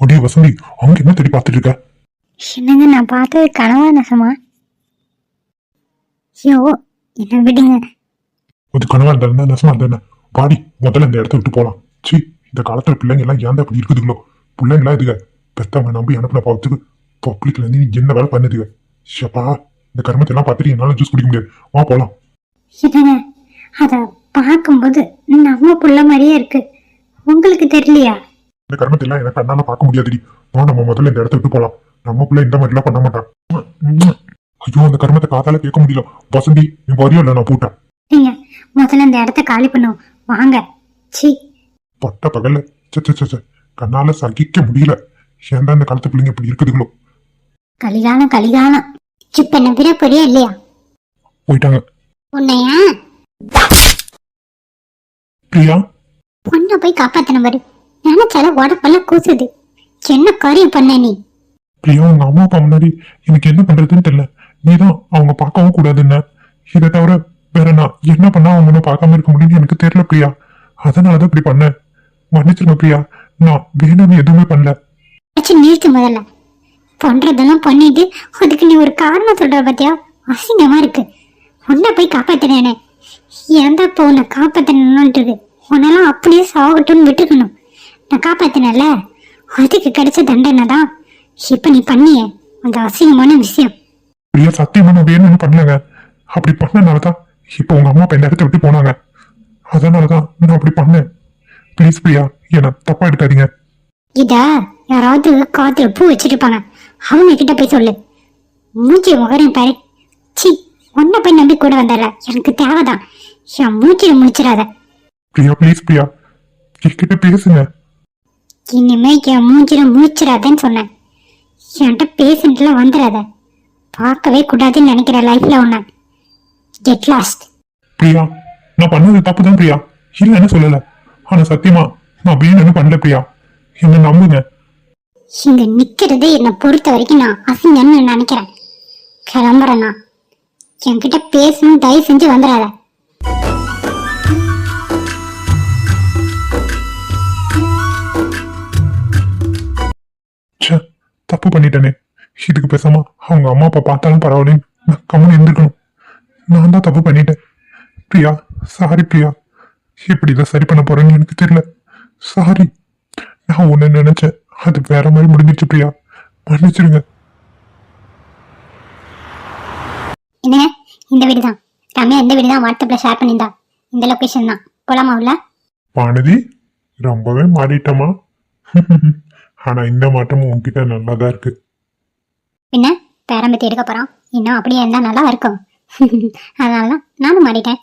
ஒடிய வசந்தி அவங்க என்ன தேடி பார்த்துட்டு இருக்க? என்னங்க நான் பார்த்தது கனவா நசமா ஐயோ என்ன விடுங்க. ஒரு கனவா இருந்தா நெசமா இருந்தா பாடி முதல்ல இந்த இடத்த விட்டு போலாம். சீ இந்த காலத்துல பிள்ளைங்க எல்லாம் ஏன் அப்படி இருக்குதுங்களோ? பிள்ளைங்களா இதுக? பெத்தவங்க நம்பி அனுப்பின பார்த்துக்கு பப்ளிக்ல இருந்து நீ என்ன வேலை பண்ணுதுங்க ஷப்பா இந்த கர்மத்தை எல்லாம் பார்த்துட்டு என்னால ஜூஸ் குடிக்க முடியாது. வா போலாம். என்னங்க அத பார்க்கும்போது நம்ம புள்ள மாதிரியே இருக்கு. உங்களுக்கு தெரியலையா? இந்த கர்மத்தை எல்லாம் எனக்கு கண்ணால பார்க்க முடியாதுடி. வா நம்ம முதல்ல இந்த இடத்த விட்டு போலாம். நம்ம பிள்ளை இந்த மாதிரி எல்லாம் பண்ண மாட்டான். ஐயோ அந்த கர்மத்தை காதால கேட்க முடியல. வசந்தி நீ வரியோ இல்லை நான் போட்டேன். நீங்க முதல்ல இந்த இடத்த காலி பண்ணும். வாங்க. சி பட்ட பகல்ல. கண்ணால சகிக்க முடியல. ஏன்டா இந்த காலத்து பிள்ளைங்க இப்படி இருக்குதுங்களோ கலிகாலம் கலிகாலம். இப்ப பிற புரிய இல்லையா? போயிட்டாங்க. உன்னையா? பிரியா? பொண்ணை போய் காப்பாத்தின பாரு. நினைச்சால உடம்பெல்லாம் கூசுது. என்ன காரியம் பண்ண நீ? பிரியா உங்க அம்மா அப்பா முன்னாடி எனக்கு என்ன பண்றதுன்னு தெரியல. நீதான் அவங்க பார்க்கவும் கூடாதுன்னு. இதை தவிர வேற நான் என்ன பண்ணா அவங்க உன்னை பார்க்காம இருக்க முடியும்னு எனக்கு தெரியல பிரியா. அதனாலதான் இப்படி பண்ணேன். மன்னிச்சிருங்க பிரியா. நான் வேணும்னு எதுவுமே பண்ணல. நிறுத்து முதல்ல. பண்றதெல்லாம் பண்ணிட்டு அதுக்கு நீ ஒரு காரணம் சொல்ற பாத்தியா? அசிங்கமா இருக்கு. உன்னை போய் காப்பாத்தினேனே. இப்போ உன்னை காப்பாத்தினு உன்னெல்லாம் அப்படியே சாகட்டும்னு விட்டுக்கணும் நான் காப்பாத்தினல அதுக்கு கிடைச்ச தண்டனை தான் இப்ப நீ பண்ணிய. அந்த அசிங்கமான விஷயம். பிரியா சத்தியமா நான் வேணும்னு பண்ணலங்க? அப்படி பண்ணனாலதான் இப்போ உங்க அம்மா அப்பா இந்த இடத்த விட்டு போனாங்க. அதனாலதான் நான் அப்படி பண்ணேன். ப்ளீஸ் பிரியா என்ன தப்பா எடுக்காதீங்க. இதா யாராவது காத்துல பூ வச்சிருப்பாங்க. அவங்க கிட்ட போய் சொல்லு. மூஞ்சி முகரையும் பாரு. சி உன்னை போய் நம்பி கூட வந்தால எனக்கு தேவைதான். என் மூச்சியை முடிச்சிடாத பிரியா ப்ளீஸ் பிரியா. என்கிட்ட பேசுங்க. இனிமே என் மூஞ்சில முடிச்சிடாதேன்னு சொன்னேன். என்கிட்ட பேசிட்டுலாம் வந்துடாத பார்க்கவே கூடாதுன்னு நினைக்கிற லைஃப்ல உன்னை. கெட் லாஸ்ட் பிரியா நான் பண்ணது தப்பு தான் பிரியா இல்லைன்னு சொல்லல. ஆனா சத்தியமா நான் வேணும்னு பண்ணல பிரியா. என்ன நம்புங்க. இங்க நிக்கிறது என்னை பொறுத்த வரைக்கும் நான் அசிங்கன்னு நினைக்கிறேன். கிளம்புறேன் நான். என்கிட்ட பேசணும் தயவு செஞ்சு வந்துடாத தப்பு பண்ணிட்டேனே. இதுக்கு பேசாம அவங்க அம்மா அப்பா பார்த்தாலும் பரவாயில்லைன்னு நான் கம்மன் இருந்திருக்கணும். நான் தான் தப்பு பண்ணிட்டேன். பிரியா சாரி பிரியா. எப்படி இதை சரி பண்ண போறேன்னு எனக்கு தெரியல. சாரி நான் ஒன்னு நினைச்சேன். அது வேற மாதிரி முடிஞ்சிச்சு பிரியா. மன்னிச்சிடுங்க. என்னங்க இந்த வீடு தான் ரம்யா இந்த வீடு தான் வாட்ஸ்அப்ல ஷேர் பண்ணியிருந்தா. இந்த லொகேஷன் தான். போலாமா உள்ள? வானதி ரொம்பவே மாறிட்டமா ஆனா இந்த மாற்றமும் உன்கிட்ட நல்லா தான் இருக்கு பின்ன பேரம்பத்தி எடுக்க போறோம் இன்னும் அப்படியே இருந்தா நல்லா இருக்கும். அதனால தான் நானும் மாறிட்டேன்.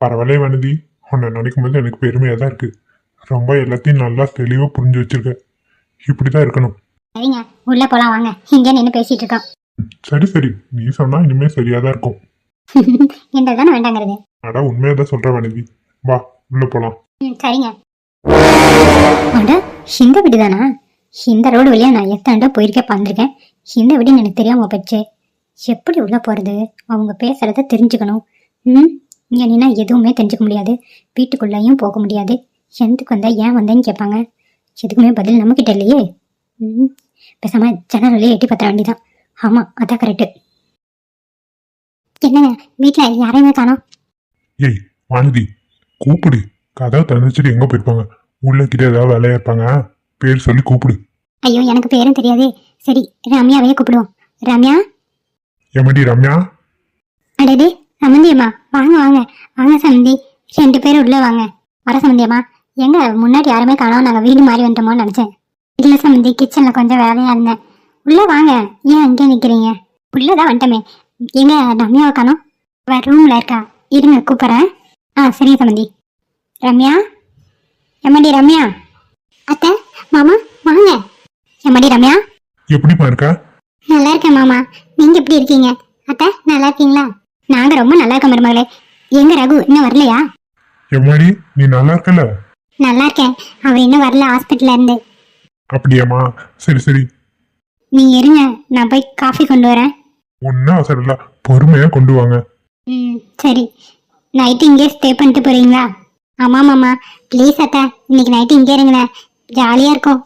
பரவாயில்ல வானதி. உன்னை நினைக்கும் போது எனக்கு பெருமையா தான் இருக்கு. ரொம்ப எல்லாத்தையும் நல்லா தெளிவா புரிஞ்சு வச்சிருக்க. இப்படிதான் இருக்கணும். சரிங்க. உள்ள போலாம் வாங்க. இங்கே நின்று பேசிட்டு இருக்கோம். சரி சரி. நீ சொன்னா இனிமே சரியா தான் இருக்கும். எந்த தானே வேண்டாங்கிறது. அட உண்மையா தான் சொல்ற வானதி. வா உள்ள போலாம். ம் சரிங்க. அட இந்த வீடு தானா இந்த ரோடு வழியாக நான் எத்தனை போயிருக்கேன் பார்த்துருக்கேன். இந்த வீடுன்னு எனக்கு தெரியாமல் போச்சு. எப்படி உள்ளே போகிறது அவங்க பேசுகிறத தெரிஞ்சுக்கணும். ம்? இங்கே நீனா எதுவுமே தெரிஞ்சுக்க முடியாது. வீட்டுக்குள்ளேயும் போக முடியாது. எந்துக்கு வந்தால் ஏன் வந்தேன்னு கேட்பாங்க. எதுக்குமே பதில் நம்மக்கிட்ட இல்லையே. ம்? பேசாமல் ஜன்னல் எட்டி பத்திர வேண்டிதான் ஆமாம் அதான் கரெக்டு என்னங்க வீட்டில் யாரையுமே காணோம்? ஏய் வானதி கூப்பிடு. கதவை திறந்துச்சுட்டு எங்கே போயிருப்பாங்க? உள்ள கிட்ட ஏதாவது வேலையா இருப்பாங்க? பேர் சொல்லி கூப்பிடு. ஐயோ எனக்கு பேரும் தெரியாதே. சரி ரம்யாவையே கூப்பிடுவோம். ரம்யா? எமடி ரம்யா? அடடே சமந்தி அம்மா வாங்க வாங்க. வாங்க சமந்தி. ரெண்டு பேரும் உள்ள வாங்க. வர சமந்தி அம்மா எங்க முன்னாடி யாருமே காணோம். நாங்கள் வீடு மாறி வந்துட்டோமோன்னு நினச்சேன். இல்லை சமந்தி கிச்சனில் கொஞ்சம் வேலையாக இருந்தேன். உள்ள வாங்க. ஏன் அங்கே நிற்கிறீங்க உள்ளதான் வந்துட்டோமே. எங்க ரம்யாவை காணோம்? அவ ரூமில் இருக்கா. இருங்க கூப்பிட்றேன். ஆ சரிங்க சமந்தி. ரம்யா? எம்மாடி ரம்யா? அத்தை? மாமா வாங்க. எம்மாடி ரம்யா? எப்படிப்பா இருக்க? நல்லா இருக்கேன் மாமா. நீங்க எப்படி இருக்கீங்க? அத்தை நல்லா இருக்கீங்களா? நாங்க ரொம்ப நல்லா இருக்கோம் மருமகளே. எங்க ரகு இன்னும் வரலையா? எம்மாடி நீ நல்லா இருக்கல நல்லா இருக்கேன். அவர் இன்னும் வரல ஹாஸ்பிட்டல்ல இருந்து. அப்படியாம்மா? சரி சரி. நீங்க இருங்க நான் போய் காஃபி கொண்டு வரேன். ஒன்னும் அவசரம் இல்ல. பொறுமையா கொண்டு வாங்க. ம் சரி. நைட்டு இங்கே ஸ்டே பண்ணிட்டு போறீங்களா? ஆமாம் மாமா. ப்ளீஸ் அத்தை. இன்னைக்கு நைட்டு இங்கே இருங்களேன். ஜாலியாக இருக்கும்.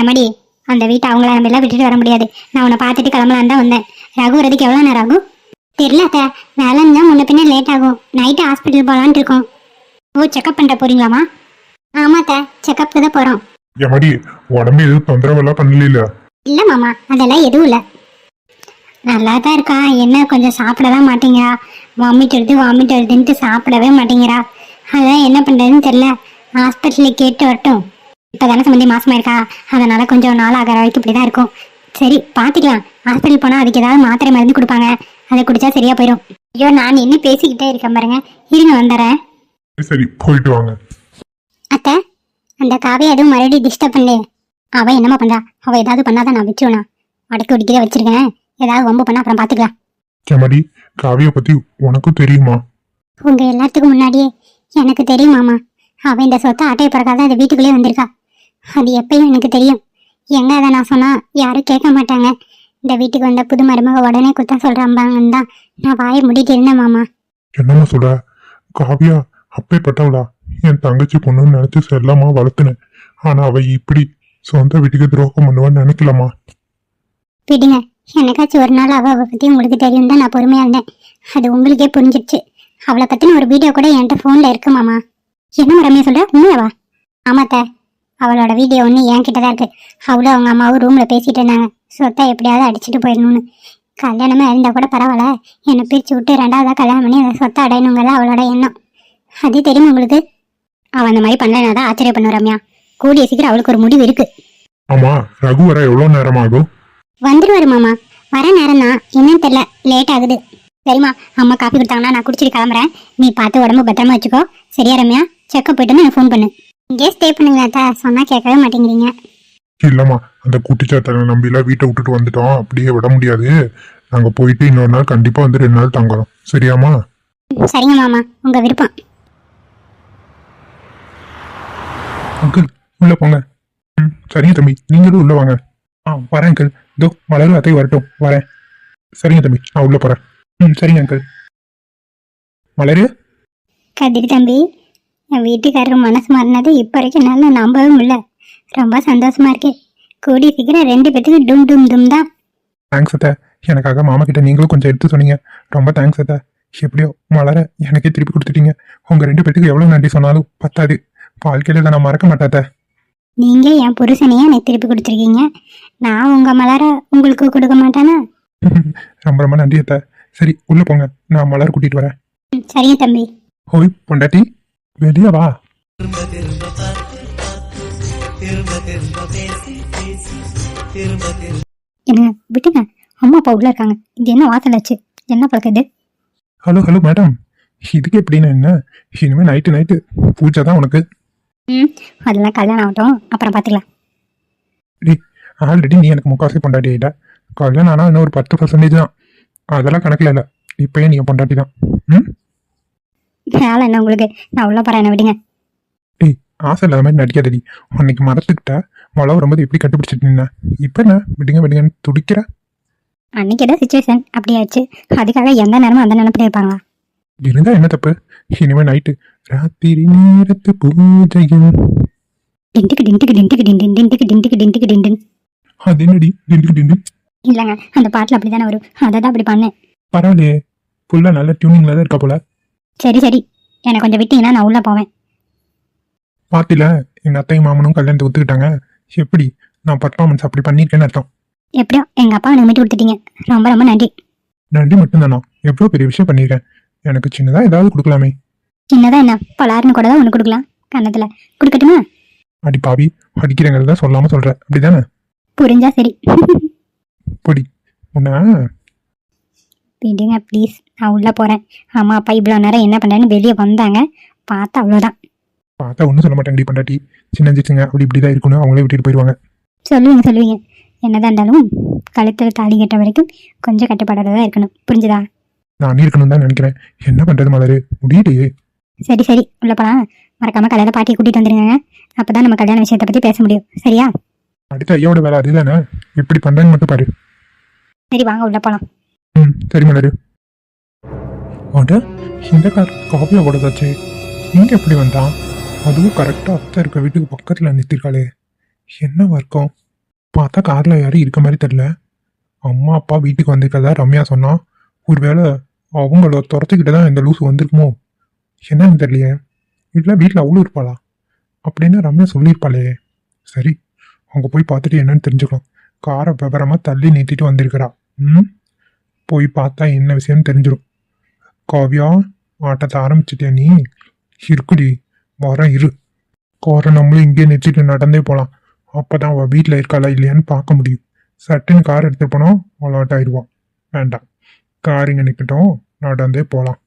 எம்மாடி அந்த வீட்டை அவங்கள நம்ம எல்லாம் விட்டுட்டு வர முடியாது. நான் உன்னை பார்த்துட்டு கிளம்பலான்னு தான் வந்தேன். ரகு வரதுக்கு எவ்வளோ நேரம் ஆகும் தெரியல அத்தை. வேலை இருந்தால் முன்ன பின்ன லேட் ஆகும். நைட்டு ஹாஸ்பிட்டல் போகலான்ட்டு இருக்கோம். ஓ செக்கப் பண்ணிட்ட போறீங்களாம்மா? ஆமாம் அத்தை. செக்கப்க்கு தான் போகிறோம் எமடி உடம்பு எதுவும் தொந்தரவெல்லாம் பண்ணல இல்லை மாமா அதெல்லாம் எதுவும் இல்லை. நல்லா தான் இருக்கா. என்ன கொஞ்சம் சாப்பிட தான் மாட்டேங்கிறா. வாமிட் எடுத்து வாமிட் எடுத்துன்ட்டு சாப்பிடவே மாட்டேங்கிறா. அதான் என்ன பண்ணுறதுன்னு தெரில ஹாஸ்பிட்டலில் கேட்டு வரட்டும். இப்போ தானே சம்மந்தி மாசமா இருக்கா? அதனால கொஞ்சம் நாள் ஆகிற வரைக்கும் இப்படி தான் இருக்கும். சரி பார்த்துக்கலாம் ஹாஸ்பிட்டல் போனால் அதுக்கு ஏதாவது மாத்திரை மருந்து கொடுப்பாங்க. அதை குடிச்சா சரியா போயிடும் ஐயோ நான் என்ன பேசிக்கிட்டே இருக்கேன் பாருங்க. இருங்க வந்துடுறேன். சரி போயிட்டு வாங்க. அத்தை அந்த காவியை எதுவும் மறுபடியும் டிஸ்டர்ப் பண்ணல அவ என்னம்மா பண்றா? அவ ஏதாவது பண்ணாதான் நான் விட்டுருவனா அடக்கி ஒடிக்கவே வச்சிருக்கேன். ஏதாவது வம்பு பண்ணா அப்புறம் பாத்துக்கலாம். எமடி காவிய பத்தி உனக்கும் தெரியுமா? உங்க எல்லாத்துக்கும் முன்னாடியே எனக்கு தெரியுமாமா அவ இந்த சொத்தை அட்டையை பிறக்காத அந்த வீட்டுக்குள்ளே வந்திருக்கா. அது எப்பயும் எனக்கு தெரியும். எங்க அதை நான் சொன்னா யாரும் கேட்க மாட்டாங்க. இந்த வீட்டுக்கு வந்த புது மருமக உடனே குத்தம் சொல்றாம்பாங்கன்னு தான் நான் வாயை மூடிட்டு இருந்தேன் மாமா. என்னம்மா சொல்ற? காவியா அப்பேற்பட்டவளா என் தங்கச்சி பொண்ணுன்னு நினைச்சு செல்லமா வளர்த்துனேன். ஆனா அவ இப்படி சொந்த வீட்டுக்கு துரோகம் பண்ணுவான்னு நினைக்கலாமா விடுங்க. என்னைக்காச்சும் ஒரு நாள் அவ அவ பத்தி உங்களுக்கு தெரியும் தான் நான் பொறுமையா இருந்தேன். அது உங்களுக்கே புரிஞ்சிடுச்சு அவளை பத்தின ஒரு வீடியோ கூட என்கிட்ட போன்ல இருக்கு மாமா. என்ன ரம்யா சொல்ற? உண்மையாவா? ஆமாத்த. அவளோட வீடியோ ஒன்று என்கிட்ட தான் இருக்கு. அவளும் அவங்க அம்மாவும் ரூம்ல பேசிட்டு இருந்தாங்க. சொத்தை எப்படியாவது அடிச்சுட்டு போயிடணும்னு. கல்யாணமே இருந்தா கூட பரவாயில்ல. என்னை பிரிச்சு விட்டு ரெண்டாவதா கல்யாணம் பண்ணி அந்த சொத்தை அடையணுங்கிறது அவளோட எண்ணம். அது தெரியுமா உங்களுக்கு? அவ அந்த மாதிரி பண்ணலனா தான் ஆச்சரியம் பண்ணுவ ரம்யா. கூடிய சீக்கிரம் அவளுக்கு ஒரு முடிவு இருக்கு. ஆமா ரகு வர எவ்வளவு நேரம் ஆகும் வந்துருவாரு மாமா. வர நேரம் தான். என்னன்னு தெரியல. லேட் ஆகுது. சரிம்மா அம்மா காஃபி கொடுத்தாங்கன்னா நான் குடிச்சிட்டு கிளம்புறேன். நீ பார்த்து உடம்பு பத்திரமா வச்சுக்கோ. சரியா ரம்யா? செக்கப் போயிட்டு வந்து எனக்கு ஃபோன் பண்ணு. இங்கே ஸ்டே பண்ணுங்க அத்தா. சொன்னா கேட்கவே மாட்டேங்கிறீங்க. இல்லம்மா அந்த குட்டிச்சாத்தனை நம்பி எல்லாம் வீட்டை விட்டுட்டு வந்துட்டோம். அப்படியே விட முடியாது. நாங்க போயிட்டு இன்னொரு நாள் கண்டிப்பா வந்து ரெண்டு நாள் தங்குறோம். சரியாம்மா? ம், சரிங்க மாமா. உங்க விருப்பம். அங்கிள் உள்ள போங்க. ம் சரிங்க தம்பி. நீங்களும் உள்ள வாங்க. ஆ வரேன் அங்கிள். இதோ மலரும் அத்தை வரட்டும். வரேன். சரிங்க தம்பி நான் உள்ள போறேன். ம் சரிங்க அங்கிள். மலரு? கதிரி தம்பி. என் வீட்டுக்காரர் மனசு மாறினது இப்போ வரைக்கும் என்னால நம்பவே முடியல. ரொம்ப சந்தோஷமா இருக்கு. கூடி சீக்கிரம் ரெண்டு பேத்துக்கு டும் டும் டும் தான். தேங்க்ஸ் அத்தை. எனக்காக மாமா கிட்ட நீங்களும் கொஞ்சம் எடுத்து சொன்னீங்க. ரொம்ப தேங்க்ஸ் அத்தை. எப்படியோ மலர எனக்கே திருப்பி கொடுத்துட்டீங்க. உங்க ரெண்டு பேத்துக்கு எவ்வளவு நன்றி சொன்னாலும் பத்தாது. வாழ்க்கையில இதை நான் மறக்க மாட்டேன் அத்தை. நீங்க என் புருஷனையே எனக்கு திருப்பி கொடுத்துருக்கீங்க. நான் உங்க மலர உங்களுக்கு கொடுக்க மாட்டேனா? ரொம்ப ரொம்ப நன்றி அத்தை. சரி உள்ள போங்க. நான் மலர் கூட்டிட்டு வரேன். சரிங்க தம்பி. ஹோய் பொண்டாட்டி. வெளியே வா. திரும்ப திரும்ப பார்த்து திரும்ப திரும்ப பேசி பேசி திரும்ப திரும்ப. என்னங்க விட்டுங்க. அம்மா அப்பா உள்ள இருக்காங்க. இது என்ன வாசல் ஆச்சு என்ன பழக்கம் இது ஹலோ ஹலோ மேடம் இதுக்கு எப்படின்னா என்ன? இனிமே நைட்டு நைட்டு பூஜை தான் உனக்கு. ம் அதெல்லாம் கல்யாணம் ஆகட்டும். அப்புறம் பார்த்துக்கலாம். ஆல்ரெடி நீ எனக்கு முக்காசி பொண்டாட்டி ஆகிட்ட கல்யாணம் ஆனால் இன்னும் ஒரு பத்து பர்சன்டேஜ் தான். அதெல்லாம் கணக்கில் இல்லை. இப்போயே நீங்கள் பொண்டாட்டி தான். ம்? வேலை என்ன உங்களுக்கு? நான் உள்ள போறேன் என்ன விடுங்க. டேய் ஆசை இல்லாத மாதிரி நடிக்காதடி அன்னைக்கு மரத்துக்கிட்ட மழை வரும்போது எப்படி கண்டுபிடிச்சிட்டு நின்ன. இப்போ என்ன? விடுங்க விடுங்கன்னு துடிக்கிற? அன்னைக்கு ஏதோ சுச்சுவேஷன் அப்படி ஆச்சு அதுக்காக எந்த நேரமும் அந்த நினைப்பிட்டே இருப்பாங்களா? இருந்தா என்ன தப்பு? இனிமே நைட்டு ராத்திரி நேரத்து பூஜையும். டிண்டுக்கு டிண்டுக்கு டிண்டுக்கு டிண்டு டிண்டுக்கு டிண்டுக்கு டிண்டுக்கு டிண்டுன்னு அது என்னடி? டிண்டு டிண்டு இல்லைங்க அந்த பாட்டில் அப்படி தானே வரும். அதை தான் அப்படி பண்ணேன். பரவாயில்லையே. ஃபுல்லாக நல்ல டியூனிங்ல தான் இருக்கா போல. சரி சரி. என்னை கொஞ்சம் விட்டீங்கன்னா நான் உள்ள போவேன். பாத்தில எங்க அத்தையும் மாமனும் கல்யாணத்தை ஒத்துக்கிட்டாங்க. எப்படி? நான் பர்ஃபார்மன்ஸ் அப்படி பண்ணியிருக்கேன்னு அர்த்தம். எப்படியோ எங்க அப்பா எனக்கு மீட்டு கொடுத்துட்டீங்க. ரொம்ப ரொம்ப நன்றி. நன்றி மட்டும்தானா? எவ்வளோ பெரிய விஷயம் பண்ணியிருக்கேன். எனக்கு சின்னதாக ஏதாவது கொடுக்கலாமே. சின்னதா என்ன? பலாருன்னு கூட தான் ஒன்று கொடுக்கலாம். கன்னத்துல. கொடுக்கட்டுமா? அடி பாவி அடிக்கிறேங்கிறத சொல்லாமல் சொல்கிறேன் அப்படிதானே? புரிஞ்சா சரி. பொடி. உன்னை விடுங்க ப்ளீஸ் நான் உள்ள போறேன். அம்மா அப்பா இவ்வளோ நேரம் என்ன பண்றேன்னு வெளியே வந்தாங்க. பார்த்தா அவ்வளோதான் பார்த்தா ஒன்றும் சொல்ல மாட்டேன் பண்ணாட்டி சின்ன சிச்சுங்க அப்படி இப்படி தான் இருக்கணும். அவங்களே விட்டுட்டு போயிடுவாங்க சொல்லுவீங்க சொல்லுவீங்க. என்னதான் இருந்தாலும் கழுத்தில் தாலி கட்ட வரைக்கும் கொஞ்சம் கட்டுப்பாடோட தான் இருக்கணும். புரிஞ்சுதா? நான் இருக்கணும் தான் நினைக்கிறேன். என்ன பண்ணுறது மலரு? முடியலையே. சரி சரி. உள்ள போலாம். மறக்காம கல்யாண பாட்டியை கூட்டிட்டு வந்துருங்க அப்பதான் நம்ம கல்யாண விஷயத்தை பத்தி பேச முடியும். சரியா? அடுத்த ஐயாவோட வேலை அதுதானே? எப்படி பண்ணுறேன்னு மட்டும் பாரு. சரி வாங்க உள்ள போலாம். ம் சரி மலரு. அட இந்த கார் காவியாவோடதாச்சே இங்கே எப்படி வந்தான் அதுவும் கரெக்டாக அத்தை இருக்க வீட்டுக்கு பக்கத்தில் நிறுத்திருக்காளே. என்ன வர்க்கம் பார்த்தா காரில் யாரும் இருக்க மாதிரி தெரில அம்மா அப்பா வீட்டுக்கு வந்திருக்கதா ரம்யா சொன்னான் ஒருவேளை அவங்கள துரத்துக்கிட்டு தான் இந்த லூஸ் வந்திருக்குமோ? என்னன்னு தெரியலையே. இல்லை வீட்டில் அவ்வளோ இருப்பாளா? அப்படின்னு ரம்யா சொல்லியிருப்பாளே. சரி அவங்க போய் பார்த்துட்டு என்னன்னு தெரிஞ்சுக்கலாம். காரை விவரமாக தள்ளி நிறுத்திட்டு வந்திருக்கிறா. ம்? போய் பார்த்தா என்ன விஷயம்னு தெரிஞ்சிடும் காவியா ஆட்டத்தை ஆரம்பிச்சிட்டியா நீ இருக்குடி வரேன் இரு காரை நம்மளும் இங்கே நிறுத்திட்டு நடந்தே போகலாம் அப்பதான் அவள் வீட்டில் இருக்காளா இல்லையான்னு பார்க்க முடியும் சட்டுன்னு கார் எடுத்துட்டு போனோம் அலாட் ஆயிடுவா வேண்டாம் கார் இங்கே நிற்கட்டும் நடந்தே போகலாம்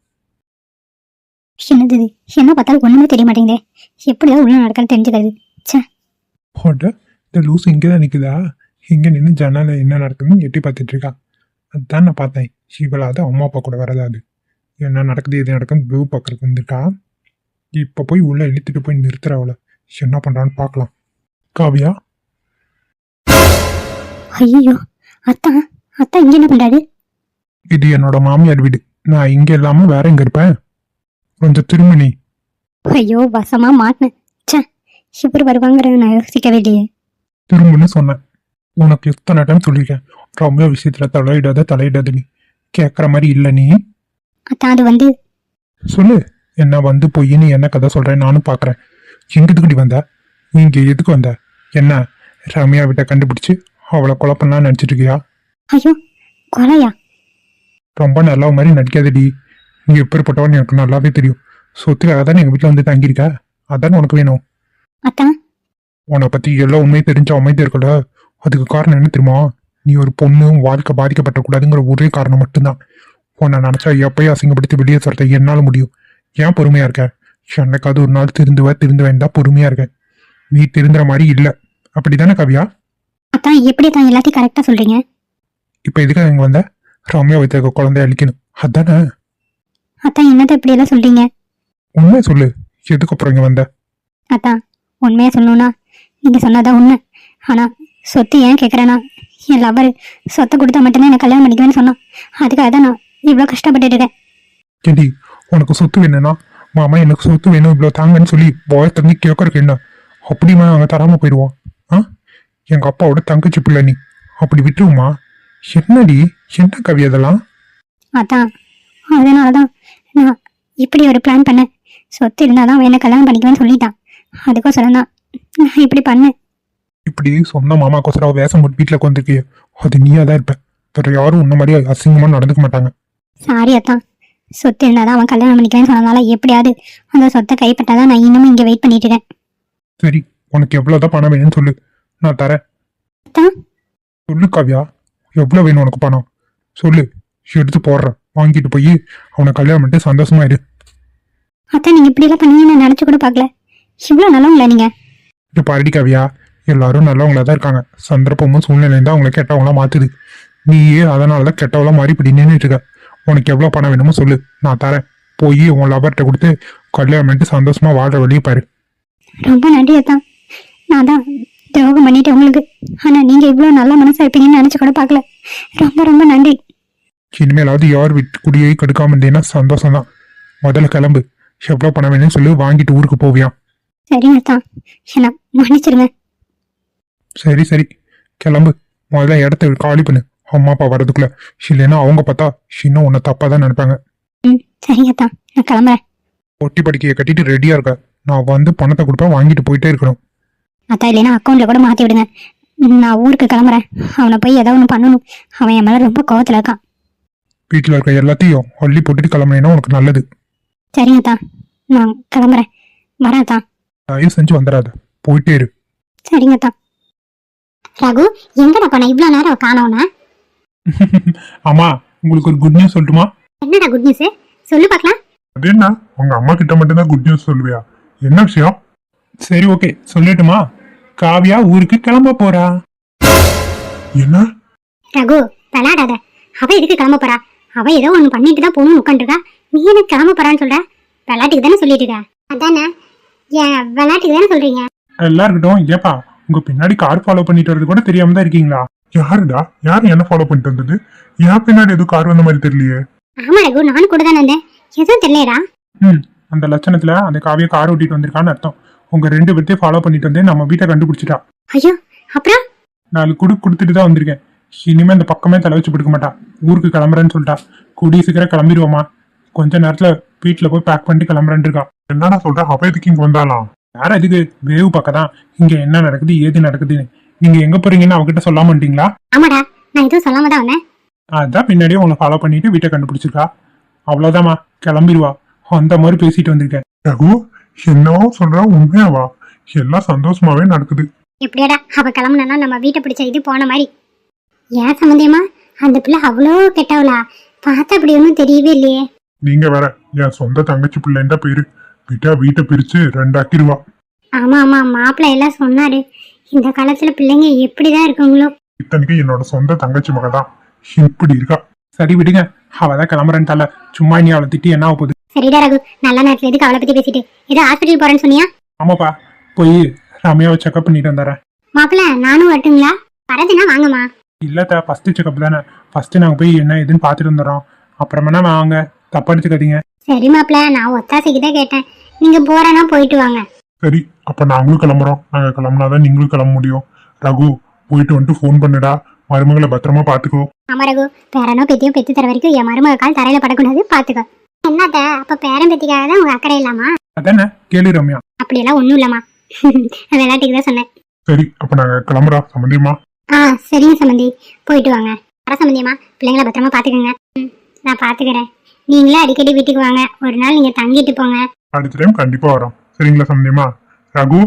என்னது இது என்ன பார்த்தாலும் ஒண்ணுமே தெரிய மாட்டேங்குதே எப்படியாவது உள்ள நடக்கன்னு தெரிஞ்சுக்கிறது ச்சே போட்ட இந்த லூஸ் இங்கே தான் நிற்குதா இங்கே நின்று ஜன்னலில் என்ன நடக்குதுன்னு எட்டி பார்த்துட்டு இருக்கா அதுதான் நான் பார்த்தேன் இவளாவது அம்மா அப்பா கூட வரதாது என்ன நடக்குது எது நடக்குதுன்னு வியூ பார்க்கறதுக்கு வந்திருக்கா இப்போ போய் உள்ளே இழுத்துட்டு போய் நிறுத்துற அவளை. என்ன பண்ணுறான்னு பார்க்கலாம். காவியா? ஐயோ அத்தா அத்தா இங்க என்ன பண்றாரு? இது என்னோட மாமியார் வீடு. நான் இங்கே இல்லாமல் வேற எங்கே இருப்பேன்? கொஞ்சம் திரும்ப நீ. ஐயோ வசமா மாட்டினேன் ச்சே இவர் வருவாங்கிறத நான் யோசிக்கவே இல்லையே. திரும்புன்னு சொன்னேன். உனக்கு எத்தனை டைம் சொல்லியிருக்கேன்? ரம்யா விஷயத்தில் தலையிடாத தலையிடாத நீ. கேட்குற மாதிரி இல்லை நீ. அத்தா அது வந்து. சொல்லு என்ன வந்து பொய்ன்னு என்ன கதை சொல்கிறேன் நானும் பார்க்குறேன் எங்க எதுக்குடி வந்த? இங்கே எதுக்கு வந்த? என்ன? ரம்யா விட்ட கண்டுபிடிச்சு அவளை கொலை பண்ணலாம் நினச்சிட்டு இருக்கியா? ஐயோ கொலையா? ரொம்ப நல்ல மாதிரி நடிக்காதடி. நீ எப்பேற்பட்டவன் எனக்கு நல்லாவே தெரியும். சொத்துக்காக தான் எங்கள் வீட்டில் வந்து தங்கியிருக்க? அதான் உனக்கு வேணும். அத்தா. உன்னை பத்தி எல்லா உண்மையும் தெரிஞ்ச அமைதியா இருக்கல அதுக்கு காரணம் என்ன தெரியுமா? நீ ஒரு பொண்ணு வாழ்க்கை பாதிக்கப்படக்கூடாதுங்கிற ஒரே காரணம் மட்டும்தான். உன்னை நினைச்சா எப்பயும் அசிங்கப்படுத்தி வெளியே சொல்றத என்னால முடியும்? ஏன் பொறுமையா இருக்க? என்னைக்காவது ஒரு நாள் திருந்துவ திருந்துவேன் தான் பொறுமையா இருக்க. நீ திருந்துற மாதிரி இல்ல. அப்படிதானே கவியா? அத்தா எப்படி தான் எல்லாத்தையும் கரெக்டா சொல்றீங்க? இப்ப எதுக்காக இங்க வந்த? ரம்யா வைத்த குழந்தைய அழிக்கணும். அதானே? அத்தா என்னத்த இப்படி எல்லாம் சொல்றீங்க? உண்மை சொல்லு. எதுக்கு அப்புறம் இங்க வந்த? அத்தா உண்மையா சொல்லணும்னா நீங்க சொன்னதான் உண்மை. ஆனா சொத்து ஏன் கேக்குறேன்னா என் லவர் சொத்தை கொடுத்தா மட்டும்தான் எனக்கு கல்யாணம் பண்ணிக்குவேன்னு சொன்னான். அதுக்காக தான் நான் இவ்வளோ கஷ்டப்பட்டுட்டு இருக்கேன் ஏடி உனக்கு சொத்து வேணும்னா மாமா எனக்கு சொத்து வேணும் இவ்வளோ தாங்கன்னு சொல்லி போய் தந்து கேட்கறக்கு என்ன? அப்படிமா நாங்கள் தராம போயிடுவோம். ஆ? எங்க அப்பாவோட தங்கச்சி பிள்ளை நீ. அப்படி விட்டுருவோமா? என்னடி? என்ன கவி அதெல்லாம்? அதான். அதனால தான் நான் இப்படி ஒரு பிளான் பண்ணேன். சொத்து இருந்தால் தான் என்ன கல்யாணம் பண்ணிக்குவேன்னு சொல்லிட்டான். அதுக்கோசரம் தான் நான் இப்படி பண்ணேன். இப்படி சொந்த மாமாக்கோசரம் வேஷம் போட்டு வீட்டில் உட்காந்துருக்கிய அது நீயா தான் இருப்ப. வேற யாரும் உன்ன மாதிரி அசிங்கமா நடந்துக்க மாட்டாங்க. சாரி அத்தான் சொத்து இருந்தால் தான் அவன் கல்யாணம் பண்ணிக்குவேன்னு சொன்னதால எப்படியாவது அந்த சொத்தை கைப்பட்டாதான் நான் இன்னமும் இங்கே வெயிட் பண்ணிட்டு இருக்கேன். சரி உனக்கு எவ்வளவுதான் பணம் வேணும்னு சொல்லு. நான் தரேன். அத்தான் சொல்லு காவியா எவ்வளவு வேணும் உனக்கு பணம்? சொல்லு. எடுத்து போடுறேன். வாங்கிட்டு போய் அவனை கல்யாணம் பண்ணிட்டு சந்தோஷமா இரு. அத்தான் நீங்கள் இப்படிலாம் பண்ணுவீங்கன்னு நான் நினச்சி கூட பார்க்கல? இவ்வளோ நல்லவங்களா நீங்கள் இப்போ பாரடி கவியா எல்லாரும் நல்லவங்களா தான் இருக்காங்க. சந்தர்ப்பமும் சூழ்நிலையும் தான் அவங்கள கெட்டவங்களா மாத்துது. நீயே அதனால தான் கெட்டவளா மாறி இப்படி நின்றுட்டு இருக்க. உனக்கு எவ்வளோ பணம் வேணுமோ சொல்லு. நான் தரேன். போய் உன் லவர்கிட்ட கொடுத்து கல்யாணம் பண்ணிட்டு சந்தோஷமா வாழ்ற வழியை பாரு. ரொம்ப நன்றி அத்தான் நான் தான் துரோகம் பண்ணிட்டேன் உங்களுக்கு. ஆனால் நீங்கள் இவ்வளோ நல்ல மனசா இருப்பீங்கன்னு நினச்சி கூட பார்க்கல. ரொம்ப ரொம்ப நன்றி. இனிமேலாவது யார் விட்டு குடியை கெடுக்காம இருந்தீங்கன்னா சந்தோஷம் தான் முதல்ல கிளம்பு. எவ்வளோ பணம் வேணும்னு சொல்லி வாங்கிட்டு ஊருக்கு போவியாம். சரிங்க அத்தான் என்ன மன்னிச்சிருங்க சரி சரி. கிளம்பு. முதல்ல இடத்த காலி பண்ணு. அம்மா அப்பா வர்றதுக்குள்ள இல்லைன்னா அவங்க பார்த்தா இன்னும் உன்னை தப்பா தான் நினைப்பாங்க. ம் சரிங்க நான் கிளம்புறேன். ஒட்டி படிக்கையை கட்டிட்டு ரெடியா இருக்க. நான் வந்து பணத்தை கொடுப்பேன் வாங்கிட்டு போயிட்டே இருக்கணும். அத்தா இல்லைன்னா அக்கௌண்ட்டில் கூட மாற்றி விடுங்க. நான் ஊருக்கு கிளம்புறேன். அவனை போய் ஏதாவது ஒன்று பண்ணணும். அவன் என் மேலே ரொம்ப கோவத்தில் இருக்கான். வீட்டில் இருக்க எல்லாத்தையும் அள்ளி போட்டுட்டு கிளம்புனீங்கன்னா உனக்கு நல்லது. சரிங்க அத்தா நான் கிளம்புறேன். வரேன் அத்தா. தயவு செஞ்சு வந்துடாத. போயிட்டே இரு. சரிங்க அத்தா. ரகு எங்கடா போன? இவ்வளோ நேரம் காணோன்னா அம்மா உங்களுக்கு ஒரு குட் நியூஸ் சொல்லட்டுமா? என்னடா குட் நியூஸ் சொல்லு பார்க்கலாம். அது என்ன? உங்க அம்மா கிட்ட மட்டும்தான் குட் நியூஸ் சொல்லுவியா? என்ன விஷயம்? சரி ஓகே சொல்லட்டுமா? காவியா ஊருக்கு கிளம்ப போறா. என்ன? ரகு விளையாடாத. அவ எதுக்கு கிளம்ப போறா? அவ ஏதோ ஒன்று பண்ணிட்டு தான் போகணும்னு உட்காந்துருக்கா நீ என்ன கிளம்ப போறான்னு சொல்ற? விளையாட்டுக்கு தானே சொல்லிட்டு இருக்க? அதானே? ஏன் விளையாட்டுக்கு தானே சொல்றீங்க? எல்லாம் இருக்கட்டும் ஏப்பா உங்க பின்னாடி கார் ஃபாலோ பண்ணிட்டு வரது கூட தெரியாம தான் இருக்கீங்களா? யாருடா? யாரு என்ன ஃபாலோ பண்ணிட்டு வந்தது? என் பின்னாடி எதுவும் கார் வந்த மாதிரி தெரியலையே. ஆமா ரகு நானும் கூட தானே இருந்தேன் எதுவும் தெரியலடா ம் அந்த லட்சணத்துல அந்த காவிய கார் ஓட்டிட்டு வந்திருக்கான்னு அர்த்தம். உங்க ரெண்டு பேர்த்தையும் ஃபாலோ பண்ணிட்டு வந்து நம்ம வீட்டை கண்டுபிடிச்சிட்டா. ஐயோ அப்புறம்? நாலு குடு கொடுத்துட்டு தான் வந்திருக்கேன். இனிமே இந்த பக்கமே தலை வச்சு படுக்க மாட்டா. ஊருக்கு கிளம்புறேன்னு சொல்லிட்டா. கூடிய சீக்கிரம் கிளம்பிடுவோமா? கொஞ்ச நேரத்துல வீட்டுல போய் பேக் பண்ணிட்டு கிளம்புறேன்னு இருக்கா. என்னடா சொல்ற? அவ எதுக்கு இங்க வந்தாலாம் யார இதுக்கு? வேவு பக்கம் தான் இங்க என்ன நடக்குது? ஏது நடக்குதுன்னு. நீங்க எங்க போறீங்கன்னு அவகிட்ட சொல்லாம மாட்டீங்களா ஆமாடா நான் எதுவும் சொல்லாம தான் வந்தேன். அதான் பின்னாடியே உங்களை ஃபாலோ பண்ணிட்டு வீட்டை கண்டுபிடிச்சிருக்கா. அவ்வளவுதாம்மா கிளம்பிடுவா. அந்த மாதிரி பேசிட்டு வந்திருக்கேன். ரகு என்னவோ சொல்றா உண்மையாவா? எல்லாம் சந்தோஷமாவே நடக்குது. எப்படியாடா அவ கிளம்புனா நம்ம வீட்டை பிடிச்ச இது போன மாதிரி. ஏன் சம்மந்தியமா அந்த பிள்ளை அவ்வளோ கெட்டவளா? பார்த்தா அப்படி ஒன்றும் தெரியவே இல்லையே. நீங்க வேற என் சொந்த தங்கச்சி பிள்ளைன்ற பேரு. விட்டா வீட்டை பிரிச்சு ரெண்டாக்கிடுவா. ஆமா ஆமா மாப்பிள்ளை எல்லாம் சொன்னாரு. இந்த காலத்துல பிள்ளைங்க எப்படிதான் இருக்குங்களோ? இத்தனைக்கு என்னோட சொந்த தங்கச்சி மக தான் இப்படி இருக்கா. சரி விடுங்க. அவதான் கிளம்புறேன்ட்டால. சும்மா நீ அவளை திட்டி என்ன போகுது? சரிடா ரகு நல்ல நேரத்துல எதுக்கு அவளை பத்தி பேசிட்டு? ஏதோ ஹாஸ்பிட்டல் போறேன்னு சொன்னியா? ஆமாப்பா. போய் ரம்யாவை செக்அப் பண்ணிட்டு வந்துடுறேன். மாப்பிள்ள நானும் வரட்டுங்களா? வரதுன்னா வாங்கம்மா. இல்லத்த ஃபர்ஸ்ட் செக்அப் தானே. ஃபர்ஸ்ட் நாங்க போய் என்ன ஏதுன்னு பார்த்துட்டு வந்துடுறோம். அப்புறமா வாங்க. தப்பா எடுத்துக்காதீங்க சரி மாப்பிள்ள நான் ஒத்தாசைக்கு தான் கேட்டேன். நீங்க போறேன்னா போயிட்டு வாங்க. சரி அப்ப நாங்களும் கிளம்புறோம். நாங்க கிளம்புனாதான் நீங்களும் கிளம்ப முடியும். ரகு போயிட்டு வந்துட்டு ஃபோன் பண்ணுடா. மருமகளை பத்திரமா பாத்துக்கோ. ஆமா ரகு. பேரனோ பெத்தியோ பெத்து தர வரைக்கும் என் மருமக கால் தரையில படக்கூடாது. பாத்துக்கோ. என்னத்த? அப்ப பேரன் பெத்திக்காக தான் உங்க அக்கறை இல்லாமா? அதானே? கேளு ரம்யா. அப்படியெல்லாம் ஒண்ணும் இல்லம்மா. விளையாட்டுக்கு தான் சொன்னேன். சரி அப்ப நாங்க கிளம்புறோம். சம்மந்தியமா ஆ சரிங்க சம்மந்தி போயிட்டு வாங்க. வர சம்மந்தியம்மா பிள்ளைங்கள பத்திரமா பாத்துக்கோங்க. நான் பாத்துக்கிறேன். நீங்களே அடிக்கடி வீட்டுக்கு வாங்க. ஒரு நாள் நீங்க தங்கிட்டு போங்க. அடுத்த டைம் கண்டிப்பா வரோம். சரிங்களா சம்மந்தியமா ரகு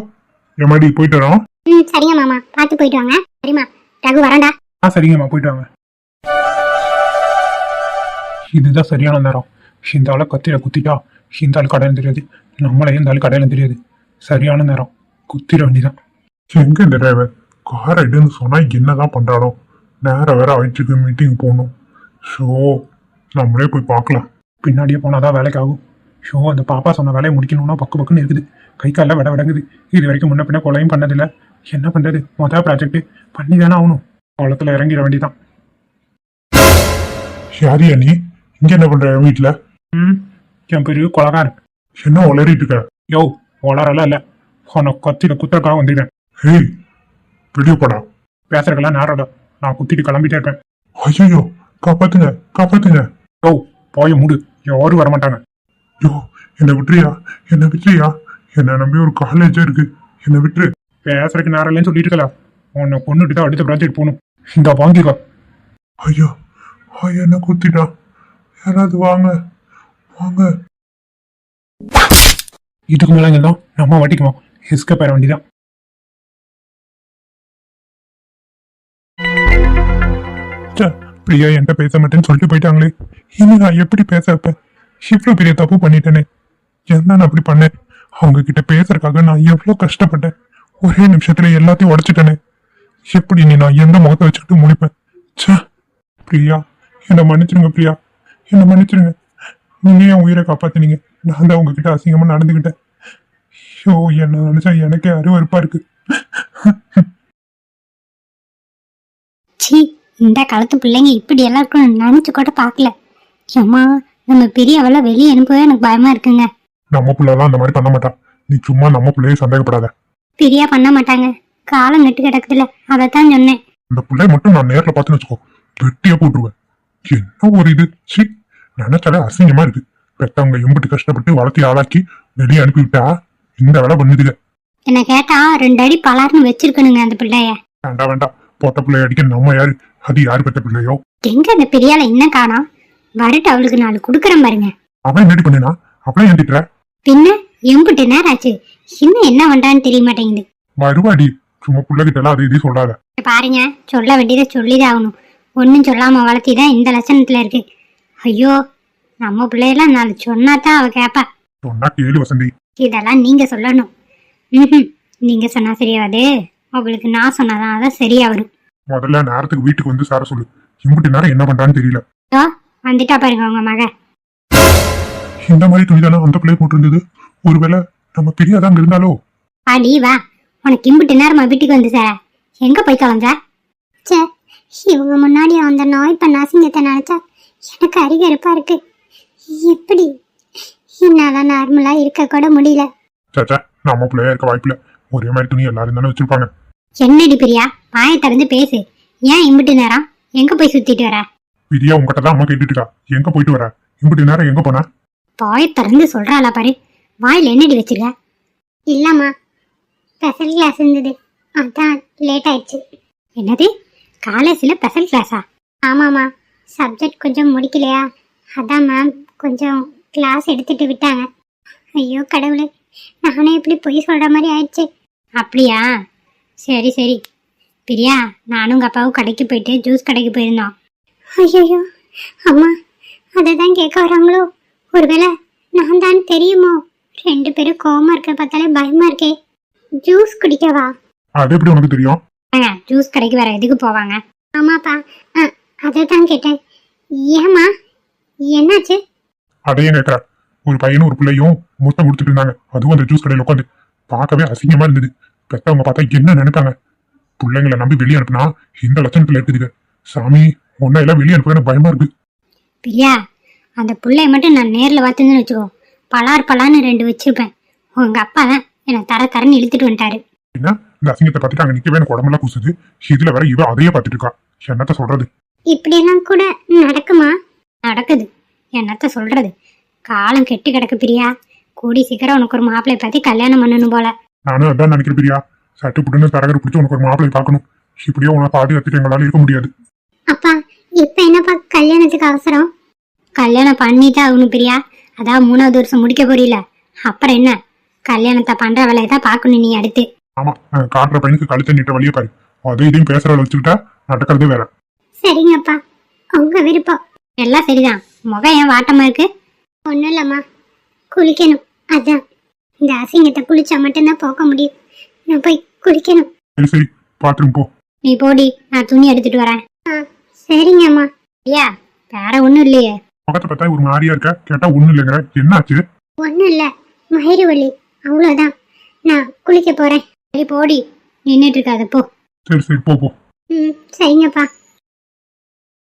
எமாடி போயிட்டு வரோம். ம் சரிங்க மாமா. பார்த்து போயிட்டு வாங்க. சரிம்மா. ரகு வரேன்டா. ஆ சரிங்கம்மா போயிட்டு வாங்க. இதுதான் சரியான நேரம். இந்த ஆளை கத்திர குத்திட்டா இந்த ஆள் கடையில தெரியாது. நம்மளே இந்த ஆள் கடையில தெரியாது. சரியான நேரம். குத்திர வேண்டிதான் எங்க இந்த டிரைவர் கார் எடுன்னு சொன்னா என்னதான் பண்றானோ? நேரம் வேற ஆயிடுச்சு மீட்டிங் போகணும். ஷோ நம்மளே போய் பார்க்கலாம். பின்னாடியே போனாதான் வேலைக்கு ஆகும். ஷோ அந்த பாப்பா சொன்ன வேலையை முடிக்கணும்னா பக்கு பக்குன்னு இருக்குது. கை காலில் விட விடங்குது. இது வரைக்கும் முன்ன பின்ன கொலையும் பண்ணதில்ல. என்ன பண்றது? மொதல் ப்ராஜெக்ட் பண்ணி தானே ஆகணும். குளத்துல இறங்கிட வேண்டியதான் யாரியா நீ? இங்க என்ன பண்ற வீட்டுல ம் என் பெரிய கொலகாரன் என்ன உளறிட்டு இருக்க? யோ உளறலாம் இல்ல. உன்னை கத்தில குத்துறக்காக வந்துட்டேன் ஹேய் வீடியோ படா. பேசுறதுக்கெல்லாம் நேரம் நான் குத்திட்டு கிளம்பிட்டே இருப்பேன். ஐயோ காப்பாத்துங்க காப்பாத்துங்க. யோ போய மூடு. யாரும் வரமாட்டாங்க. யோ என்னை விட்டுறியா? என்னை விட்டுறியா? என்னை நம்பி ஒரு காலேஜ் இருக்கு. என்னை விட்டுரு. பேசுறதுக்கு நேரம் இல்லைன்னு சொல்லிட்டு இருக்கலாம் உன்னை கொண்டுட்டு தான் அடுத்த ப்ராஜெக்ட் போகணும். இந்த வாங்கிக்கோ. ஐயோ ஐயோ என்ன குத்திட்டா? யாராவது வாங்க. வாங்க. இதுக்கு மேல இங்க தான் நம்ம வட்டிக்குவோம் ஹிஸ்க பெற வேண்டியதான் ச்சே, பிரியா என்கிட்ட பேச மாட்டேன்னு சொல்லிட்டு போயிட்டாங்களே. இனி நான் எப்படி பேச வைப்பேன்? இவ்வளவு பெரிய தப்பு பண்ணிட்டேனே. என்ன நான் அப்படி பண்ணேன் அவங்க கிட்ட பேசுறதுக்காக நான் எவ்வளவு கஷ்டப்பட்டேன். ஒரே நிமிஷத்துல எல்லாத்தையும் உடைச்சிட்டேனே. எப்படி நீ நான் எந்த முகத்தை வச்சுக்கிட்டு முடிப்பேன் ச்சே பிரியா என்னை மன்னிச்சிருங்க பிரியா. என்னை மன்னிச்சிருங்க. நீங்க என் உயிரை காப்பாத்தினீங்க? நான் தான் உங்ககிட்ட அசிங்கமா நடந்துக்கிட்டேன் ஐயோ என்ன நினைச்சா எனக்கே அருவறுப்பா இருக்கு. சி இந்த காலத்து பிள்ளைங்க இப்படி எல்லாம் இருக்கும்னு நினைச்சு கூட பார்க்கல. ஏமா நம்ம பெரியவள வெளியே அனுப்பவே எனக்கு பயமா இருக்குங்க. நம்ம பிள்ளைலாம் அந்த மாதிரி பண்ண மாட்டா. நீ சும்மா நம்ம பிள்ளைய சந்தேகப்படாத. பிரியா பண்ண மாட்டாங்க. காலம் நட்டு கிடக்குதுல அதைத்தான் சொன்னேன். இந்த பிள்ளைய மட்டும் நான் நேர்ல பார்த்துன்னு வச்சுக்கோ. வெட்டியா போட்டுருவேன். என்ன ஒரு இது? சி நினைச்சாலே அசிங்கமா இருக்கு. பெத்தவங்க எம்பிட்டு கஷ்டப்பட்டு வளர்த்தி ஆளாக்கி வெளியே அனுப்பி விட்டா இந்த வேலை பண்ணுதுங்க. என்ன கேட்டா ரெண்டு அடி பலார்னு வச்சிருக்கணுங்க அந்த பிள்ளைய. வேண்டாம் வேண்டாம். பொட்ட பிள்ளைய அடிக்க நம்ம யாரு? அது யாரு பெத்த பிள்ளையோ? எங்க அந்த பெரியால என்ன காணோம்? வரட்டு அவளுக்கு நாலு குடுக்கறேன் பாருங்க. அவன் என்னடி பண்ணினா? அவளை ஏன் திட்டுற? பின்ன எம்புட்டு நேரம் ஆச்சு இன்னும் என்ன பண்றான்னு தெரிய மாட்டேங்குது. வருவாடி. சும்மா பிள்ளைகிட்ட எல்லாம் அது இது சொல்லாத. பாருங்க சொல்ல வேண்டியதை சொல்லிதான் ஆகணும். ஒன்றும் சொல்லாம வளர்த்தி தான் இந்த லட்சணத்துல இருக்கு. ஐயோ நம்ம பிள்ளையெல்லாம் நாலு சொன்னாதான் அவ கேப்பா. சொன்னா கேளு வசந்தி. இதெல்லாம் நீங்க சொல்லணும். ம் நீங்க சொன்னா சரியாவது அவளுக்கு நான் சொன்னாதான் அதான் சரியா வரும் முதல்ல நேரத்துக்கு வீட்டுக்கு வந்து சார சொல்லு. இம்புட்டு நேரம் என்ன பண்றான்னு தெரியல. வந்துட்டா பாருங்க உங்க மக. இந்த மாதிரி துணி தானே அந்த பிள்ளை போட்டிருந்தது? ஒருவேளை நம்ம பிரியாதான் அங்க இருந்தாலோ? பாடி வா. உனக்கு இம்புட்டு நேரமா வீட்டுக்கு வந்து சார். எங்க போய் தொலைஞ்ச? சே இவங்க முன்னாடி அந்த நோய் பண்ண அசிங்கத்தை நினைச்சா எனக்கு அருகருப்பா இருக்கு. எப்படி? என்னால நார்மலா இருக்க கூட முடியல. சாச்சா நம்ம பிள்ளையா இருக்க வாய்ப்பில்ல. ஒரே மாதிரி துணி எல்லாரும் தானே வச்சிருப்பாங்க. என்னடி பிரியா? வாயை திறந்து பேசு. ஏன் இம்பிட்டு நேரம்? எங்க போய் சுத்திட்டு வர? விதியா உங்ககிட்ட தான் அம்மா கேட்டுட்டு இருக்கா எங்க போயிட்டு வர? இப்படி நேரம் எங்க போன? வாய் திறந்து சொல்றாளா பாரு. வாயில என்னடி வச்சிருக்க? இல்லம்மா. ஸ்பெஷல் கிளாஸ் இருந்தது. அதான் லேட் ஆயிடுச்சு. என்னது? காலேஜில் ஸ்பெஷல் கிளாஸா ஆமாம்மா. சப்ஜெக்ட் கொஞ்சம் முடிக்கலையா? அதான் மேம் கொஞ்சம் கிளாஸ் எடுத்துட்டு விட்டாங்க. ஐயோ கடவுளே. நானே இப்படி பொய் சொல்கிற மாதிரி ஆயிடுச்சு. அப்படியா? சரி சரி. பிரியா நானும் உங்கள் அப்பாவும் கடைக்கு போயிட்டு ஜூஸ் கடைக்கு போயிருந்தோம். ஐயோ அம்மா அதை தான் கேட்க வராங்களோ? ஒருவேளை நான் தான் தெரியுமோ? ரெண்டு பேரும் கோவமா இருக்க பார்த்தாலே பயமா இருக்கே. ஜூஸ் குடிக்கவா? அது எப்படி உனக்கு தெரியும்? ஜூஸ் கடைக்கு வேற எதுக்கு போவாங்க? ஆமாப்பா அதை தான் கேட்டேன். ஏமா என்னாச்சு? அதையும் கேட்கற. ஒரு பையனும் ஒரு பிள்ளையும் முத்தம் கொடுத்துட்டு இருந்தாங்க. அதுவும் அந்த ஜூஸ் கடையில் உட்காந்து பார்க்கவே அசிங்கமா இருந்தது. பெத்தவங்க பார்த்தா என்ன நினைப்பாங்க? பிள்ளைங்களை நம்பி வெளியே அனுப்புனா இந்த லட்சணத்துல இருக்குதுங்க சாமி உன்னை எல்லாம் வெளியே அனுப்புறது பயமா இருக்கு. பிரியா அந்த புள்ளைய மட்டும் நான் நேரில் பார்த்துருந்தேன்னு வச்சுக்கோ. பலார் பலான்னு ரெண்டு வச்சிருப்பேன். உங்க அப்பா தான் என்னை தர தரன்னு இழுத்துட்டு வந்துட்டாரு. என்ன? இந்த அசிங்கத்தை பார்த்துட்டு அங்க நிக்கவே எனக்கு உடம்பெல்லாம் கூசுது. இதுல வேற இவ அதையே பார்த்துட்டு இருக்கா. என்னத்த சொல்றது? இப்படியெல்லாம் கூட நடக்குமா? நடக்குது. என்னத்த சொல்றது? காலம் கெட்டு கிடக்கு பிரியா. கூடி சீக்கிரம் உனக்கு ஒரு மாப்பிள்ளை பார்த்து கல்யாணம் பண்ணணும் போல. நானும் அதான் நினைக்கிறேன் பிரியா. சட்டு புட்டுன்னு தரகர் பிடிச்சி உனக்கு ஒரு மாப்பிள்ளை பார்க்கணும். இப்படியே உன பாதுகாத்துட்டு எங்களால இருக்க முடியாது. அப்பா இப்ப என்னப்பா கல்யாணத்துக்கு அவசரம்? கல்யாணம் பண்ணிதான் ஆகணும் பிரியா. அதான் மூணாவது வருஷம் முடிக்க போறீல. அப்புறம் என்ன? கல்யாணத்தை பண்ற வேலையை தான் பார்க்கணும் நீ அடுத்து. ஆமா காட்டுற பையனுக்கு கழுத்தை நீட்ட வழியே பாரு. அதை இதையும் பேசுற வச்சுக்கிட்டா நடக்கிறதே வேற. சரிங்கப்பா. உங்க விருப்பம். எல்லாம் சரிதான். முகம் ஏன் வாட்டமா இருக்கு? ஒன்றும் இல்லம்மா. குளிக்கணும். அதான். இந்த அசிங்கத்தை குளிச்சா மட்டும்தான் போக்க முடியும். நான் போய் குளிக்கணும். சரி சரி. பாத்ரூம் போ. நீ போடி. நான் துணி எடுத்துட்டு வரேன். சரிங்கம்மா. ஐயா வேற ஒன்றும் இல்லையே. முகத்தை பார்த்தா ஒரு மாதிரியா இருக்க கேட்டா ஒண்ணும் இல்லைங்கிற. என்னாச்சு? ஒன்றும் இல்லை. மயிறு வலி. அவ்வளோதான் நான் குளிக்க போகிறேன் சரி போடி. நின்றுட்டு இருக்காது போ. சரி சரி போ போ. ம் சரிங்கப்பா.